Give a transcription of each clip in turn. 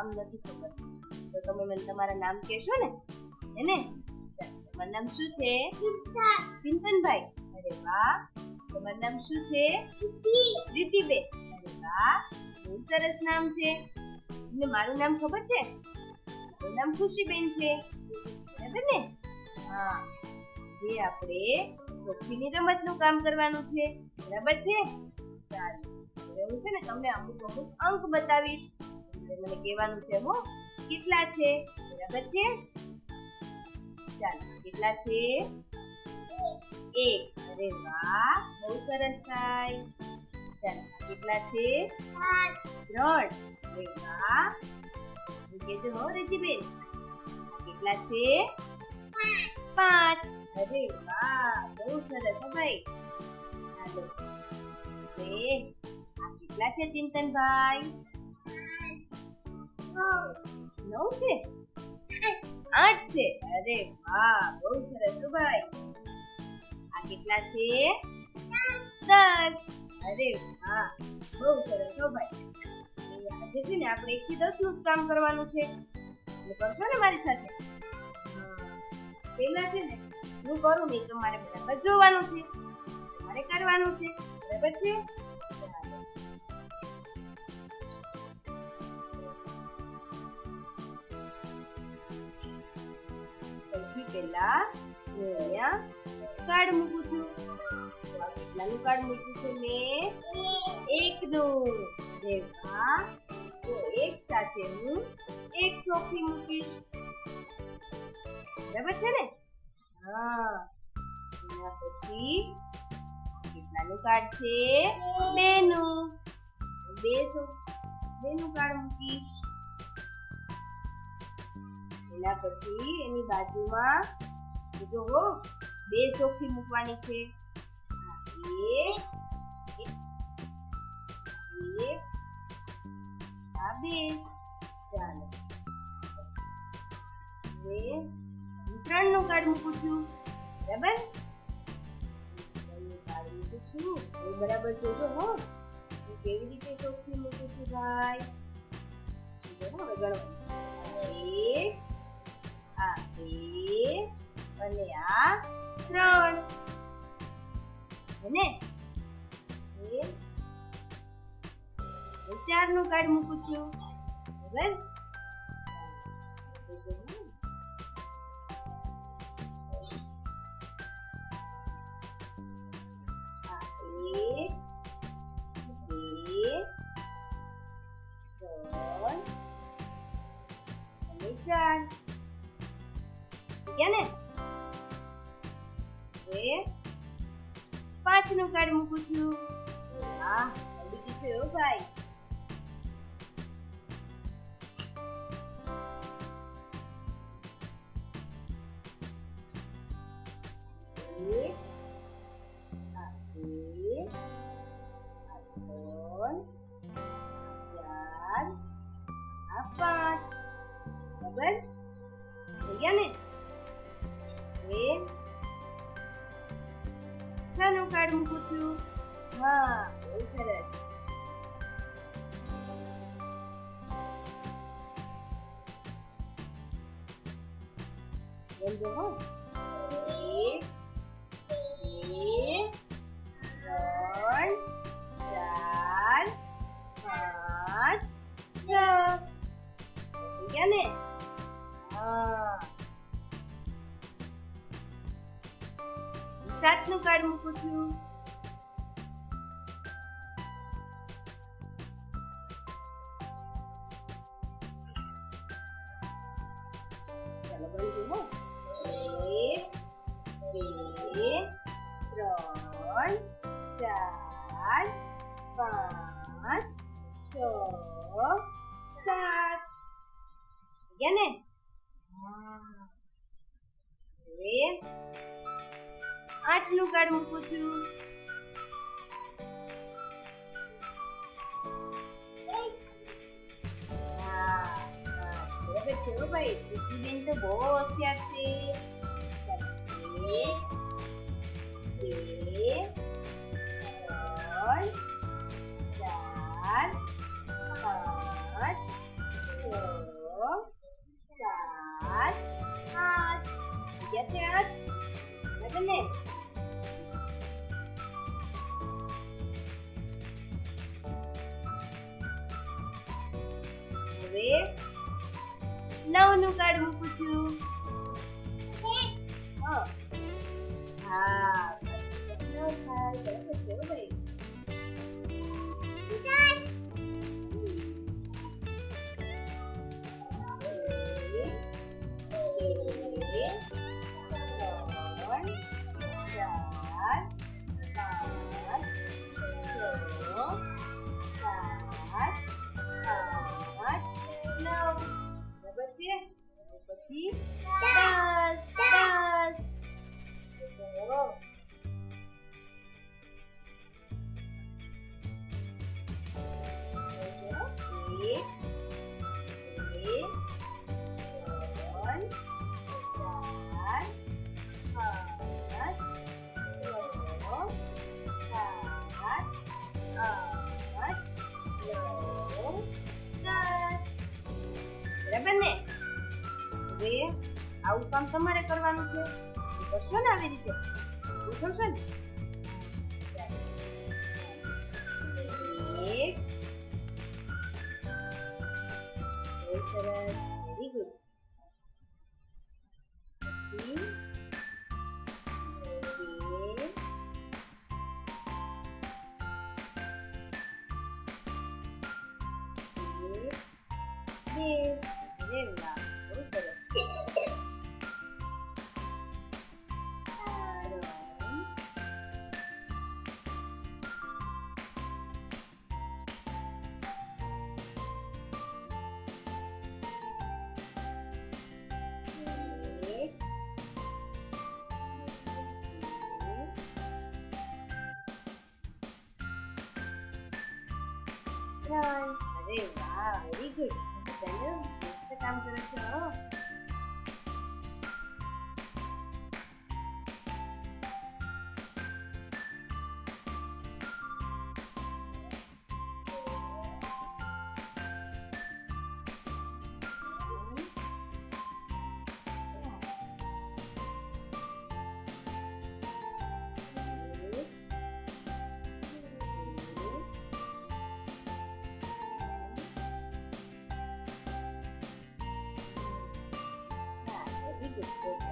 નામ નથી ખબર. તો તમે મને તમારા નામ કહેશો ને? હે ને? તમારું નામ શું છે? ચિંતનભાઈ. અરે વાહ! તમારું નામ શું છે? રીતિબેન અરે વાહ! બહુ સરસ નામ છે. તમને મારું નામ ખબર છે? મારું નામ ખુશીબેન છે. બરાબર ને? હા. જે આપણે સોફીની રમતનું કામ કરવાનું છે. બરાબર છે? ચાલો હવે હું છે ને તમને અમુક અમુક અંક બતાવીશ. મને કહેવાનું છે હો કેટલા છે? બરાબર છે? ચાલો કેટલા છે? એક. અરે વાહ બહુ સરસ ભાઈ. ચાલો કેટલા છે? ત્રણ. અરે વાહ. કેજો હો રેજીબેન. કેટલા છે? પાંચ. અરે વાહ બહુ સરસ ભાઈ. આ કેટલા છે ચિંતનભાઈ? નવ છે? આઠ છે? અરે વાહ, બહુ સરસ ભાઈ. આ કેટલા છે? દસ. અરે વાહ, બહુ સરસ ભાઈ. આજે છે ને આપણે એક થી દસનું જ કામ કરવાનું છે. કરશો ને મારી સાથે? પેલા છે ને, હું કરું નહીં તો મારે બરાબર જોવાનું છે. મારે કરવાનું છે. બરાબર છે? અહીંયા કાર્ડ મૂકું છું. કેટલાનું કાર્ડ મૂક્યું છે મેં એકનું. જેવા તો એક સાથે હું એક સોફી મૂકીશ. બરાબર છે ને? હા. પછી કેટલાનું કાર્ડ છે? બે નું બે સો બેનું કાર્ડ મૂકીશ. એના પછી એની બાજુમાં જો હો, બે સોફી મૂકવાની છે. મૂકું છું. બરાબર? કાર્ડ હવે બરાબર જોજો હો. હું કેવી રીતે ચોખ્ખી મૂકું છું ભાઈ? હવે ગણો એક. આ બે. અને આ ત્રણ ને ચારનું કાર્ડ મૂકું છું બરાબર ચાર ને નું કાર્ડ મૂકું છું. વાહ જલ્દી કીધું ભાઈ. બોલ દો હો એક બે ત્રણ ચાર પાંચ છ થઈ ગયા ને હા સાત કાર્ડ મૂકું છું ચાલો બનજો હો એક બે ત્રણ ચાર પાંચ છ સાત ગયા ને. હવે આઠ કાર્ડ મૂકું છું છે હો ભાઈ પ્રીતિબેન તો બહુ હોશિયાર છે બે ત્રણ ચાર, પાંચ, છ, સાત, આઠ બીજા છે આઠ બરાબર ને હવે નવ થાય? બરાબર છું? હા ભાઈ? પછી હવે આવું કામ તમારે કરવાનું છે કરશો ને આવી રીતે ઉઠવશો ને એક બહુ સરસ વેરી ગુડ પછી બે અરે વાહ વેરી ગુડ ચાલો મસ્ત કામ કરો છો હો.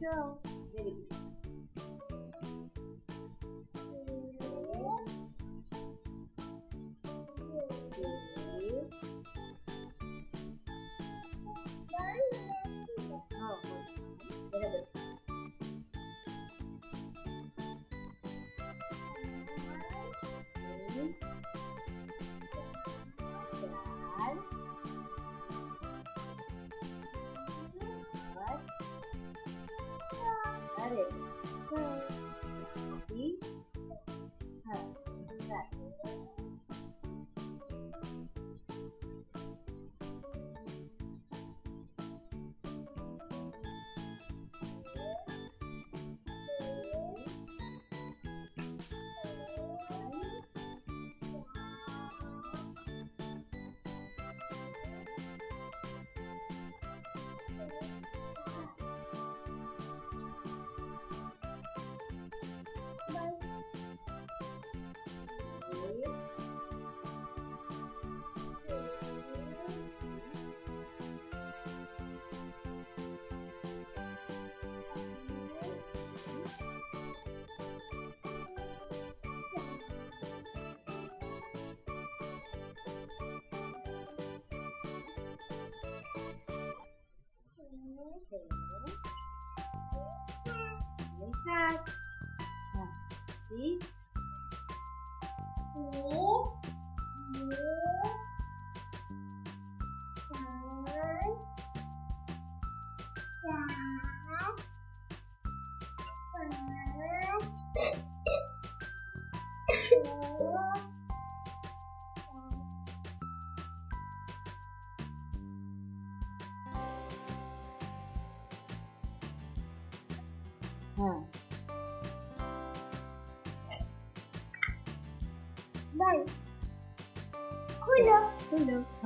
show. અને સાત હા પછી હા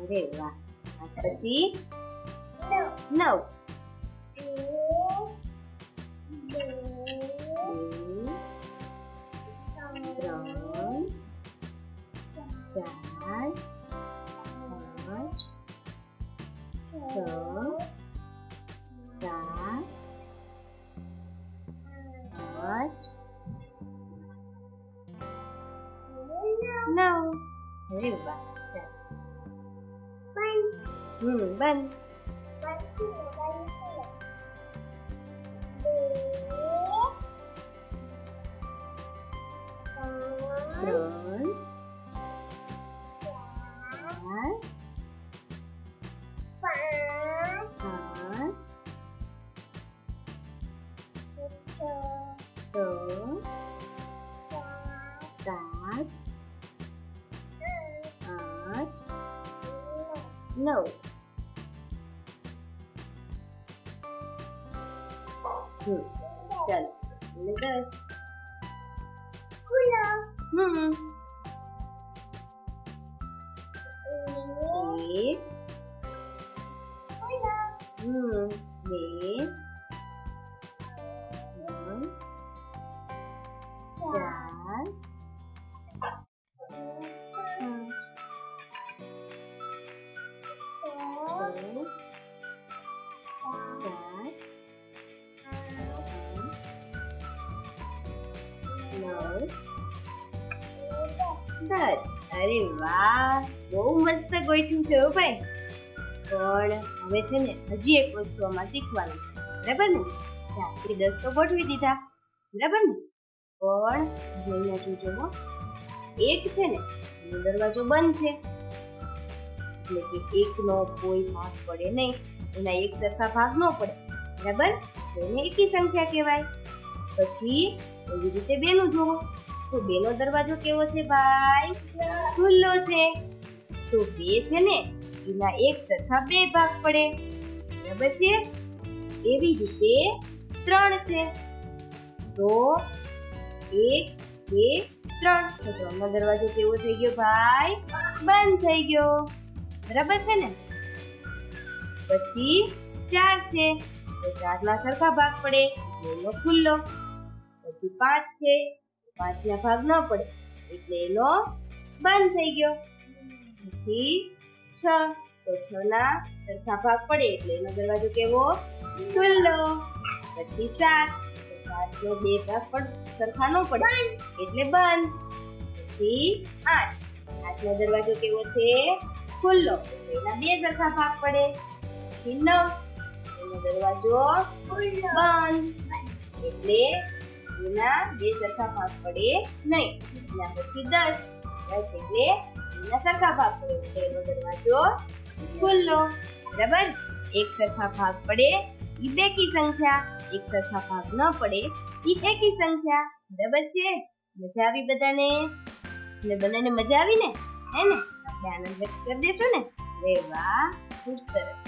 બે પાંચ છ સાત આઠ અરે વાહ આઠ પછી નવ નવ બે બે ત્રણ ચાર પાંચ છ સાત આઠ નવ અરે વાહ ચાલ હમ બંધ ત્રણ ચાર પાંચ છ સાત આઠ નવ good. Chalo, only this. Hula. Hmm. Hmm. દસ અરે વાહ, બહુ મસ્ત ગોઠવું છે ભાઈ. પણ હવે છે ને હજી એક વસ્તુ આમાં શીખવાનું છે. બરાબર ને? ચા એ દસ તો ગોઠવી દીધા. બરાબર ને? પણ જોઈને જોજો હો. એક છે ને દરવાજો બંધ છે. એટલે કે એકનો કોઈ ભાગ પડે નહીં. એના એક સરખા ભાગ ન પડે. બરાબર? એને એકી સંખ્યા કહેવાય. પછી એવી રીતે બેનું જોવો. તો બેનો દરવાજો કેવો છે ભાઈ? ખુલ્લો છે. તો બે છે ને, એના એક સરખા બે ભાગ પડે. બરાબર છે? એવી રીતે ત્રણ છે. તો એક, બે, ત્રણ. તો ત્રણનો દરવાજો કેવો થઈ ગયો ભાઈ? બંધ થઈ ગયો. બરાબર છે ને? પછી ચાર છે. તો ચારના સરખા ભાગ પડે. બેનો ખુલ્લો. પછી પાંચ છે. પાંચના ભાગ ન પડે. એટલે એનો બંધ થઈ ગયો. પછી છ. તો છ ના સરખા ભાગ પડે એટલે એનો દરવાજો કેવો? ખુલ્લો. પછી સાત. સાત નો બે ભાગ પણ સરખા ન પડે. એટલે બંધ. પછી આઠ. આઠ નો દરવાજો કેવો છે? ખુલ્લો. એના બે સરખા ભાગ પડે. પછી નવ. એનો દરવાજો બંધ. એટલે એના બે સરખા ભાગ પડે નહીં એના પછી દસ દસ એટલે એના સરખા ભાગ પડે એટલે એનો દરવાજો ખુલ્લો બરાબર એક સરખા ભાગ પડે ઈ બેકી સંખ્યા એક સરખા ભાગ ન પડે ઈ એકી સંખ્યા બરાબર છે મજા આવી બધાને ને બધાને મજા આવી ને હે ને આપણે આનંદ વ્યક્ત કરી દેશું ને અરે વાહ ખૂબ સરસ